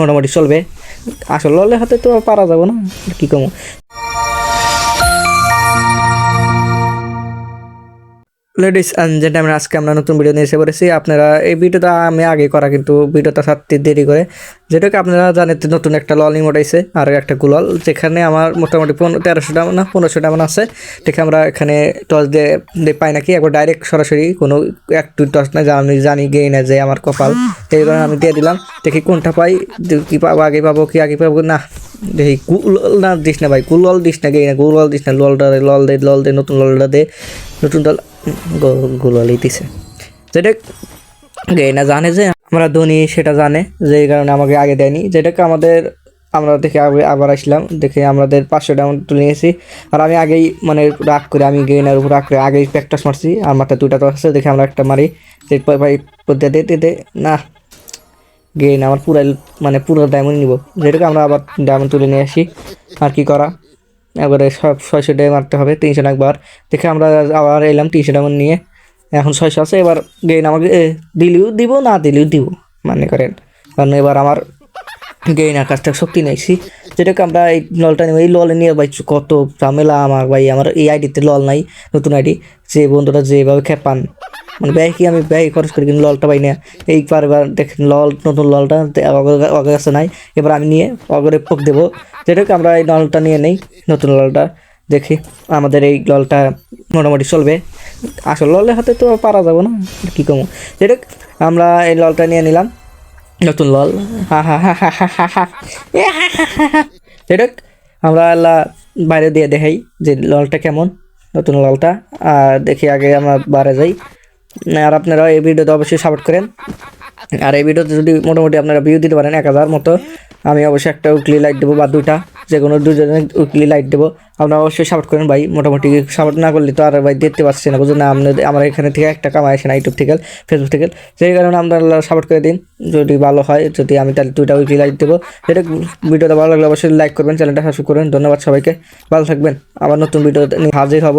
মোটামুটি চলবে। আসল হলে হাতে তো পারা যাব না কি কমো? লেডিস অ্যান্ড জেন্টালম্যান আজকে আমরা নতুন ভিডিও নিয়ে এসে পড়েছি। আপনারা এই ভিডিওটা আমি আগে করা কিন্তু ভিডিওটা ছাড়তে দেরি করে। যেটাকে আপনারা জানেন নতুন একটা লল উঠাইছে আর একটা গুলল যেখানে আমার মোটামুটি পনেরো তেরোশো টাকা না পনেরোশো টাকা আছে। দেখে আমরা এখানে টস দিয়ে পাই নাকি? একবার ডাইরেক্ট সরাসরি কোনো একটু টস না যা আমি জানি গেই না যে আমার কপাল। এই কারণে আমি দিয়ে দিলাম। দেখি কোনটা পাই কি পাবো আগে পাবো কি আগে পাবো? না দেখি কুল না দিস না ভাই কুলল দিস না গেই না গুলল দিস না ললটা দে, লল দে লল দে নতুন ললটা দে নতুন দল গুললই দিছে। যেটা না জানে যে আমরা ধনী, সেটা জানে, যে কারণে আমাকে আগে দেয়নি। যেটাকে আমাদের আমরা দেখে আবার আসলাম, দেখে আমাদের পাঁচশো ডাউন তুলে নিয়েছি। আর আমি আগেই মানে রাগ করে, আমি গেইনার উপর রাগ করে আগেই প্র্যাকটাস মারছি। আর মাথায় দুটা তো আছে, দেখে আমরা একটা মারি। যে ভাই পদ্মা দে দে দে না। গেইন আমার পুরো মানে পুরো ডায়মন্ড নিব। যেটাকে আমরা আবার ডায়মন্ড তুলে নিয়ে আসি। আর কি করা? এবারে সব ছয়শো ডে মারতে হবে, তিনশো একবার। দেখে আমরা আবার এলাম তিনশো ডায়মন্ড নিয়ে। এখন ছয়শো আছে, এবার গেইন আমাকে দিলেও দিব, না দিলেও দিব মানে করেন। কারণ এবার আমার গেইনার কাছ থেকে শক্তি নিয়েছি। যেটাকে আমরা এই ললটা নিয়ে এই ললে নিয়ে ভাই কত ঝামেলা আমার ভাই, আমার এই আইডিতে লল নাই, নতুন আইডি যে বন্ধুরা যেভাবে খেপান মানে ব্যয় কি আমি ব্যয় খরচ করি কিন্তু ললটা পাই না এইবার এবার দেখেন লল, নতুন ললটা অগের কাছে নাই। এবার আমি নিয়ে অগরে পোক দেবো। যেটাকে আমরা এই ললটা নিয়ে নেই, নতুন ললটা। দেখি আমাদের এই ললটা মোটামুটি চলবে। আসল ললের হাতে তো পারা যাব না কি কমো। যেটা আমরা এই ললটা নিয়ে নিলাম। নতুন লল। হা হা হা হা হা হা হা। যাই আমরা আল্লাহ বাইরে দিয়ে দেখাই যে ললটা কেমন, নতুন ললটা। আর দেখি আগে আমরা বাইরে যাই। আর আপনারা এই ভিডিওতে অবশ্যই সাপোর্ট করেন। আর এই ভিডিওতে যদি মোটামুটি আপনারা ভিউ দিতে পারেন এক হাজার মতো, আমি অবশ্যই একটা উকলি লাইট দেবো বা দুইটা। যে কোনো দুজনে উইকলি লাইট দেবো। আপনারা অবশ্যই সাপোর্ট করেন ভাই। মোটামুটি সাপোর্ট না করলে তো আর ভাই দেখতে পাচ্ছি না। বুঝলেন আপনাদের আমার এখানে থেকে একটা কামাই আসে না ইউটিউব থেকে ফেসবুক থেকে। সেই কারণে আপনারা সাপোর্ট করে দিন। যদি ভালো হয়, যদি আমি তাহলে দুইটা উইকলি লাইট দেবো। সেটা ভিডিওটা ভালো লাগলে অবশ্যই লাইক করবেন চ্যানেলটা সাবস্ক্রাইব করবেন। ধন্যবাদ সবাইকে। ভালো থাকবেন। আবার নতুন ভিডিও নিয়ে হাজির হব।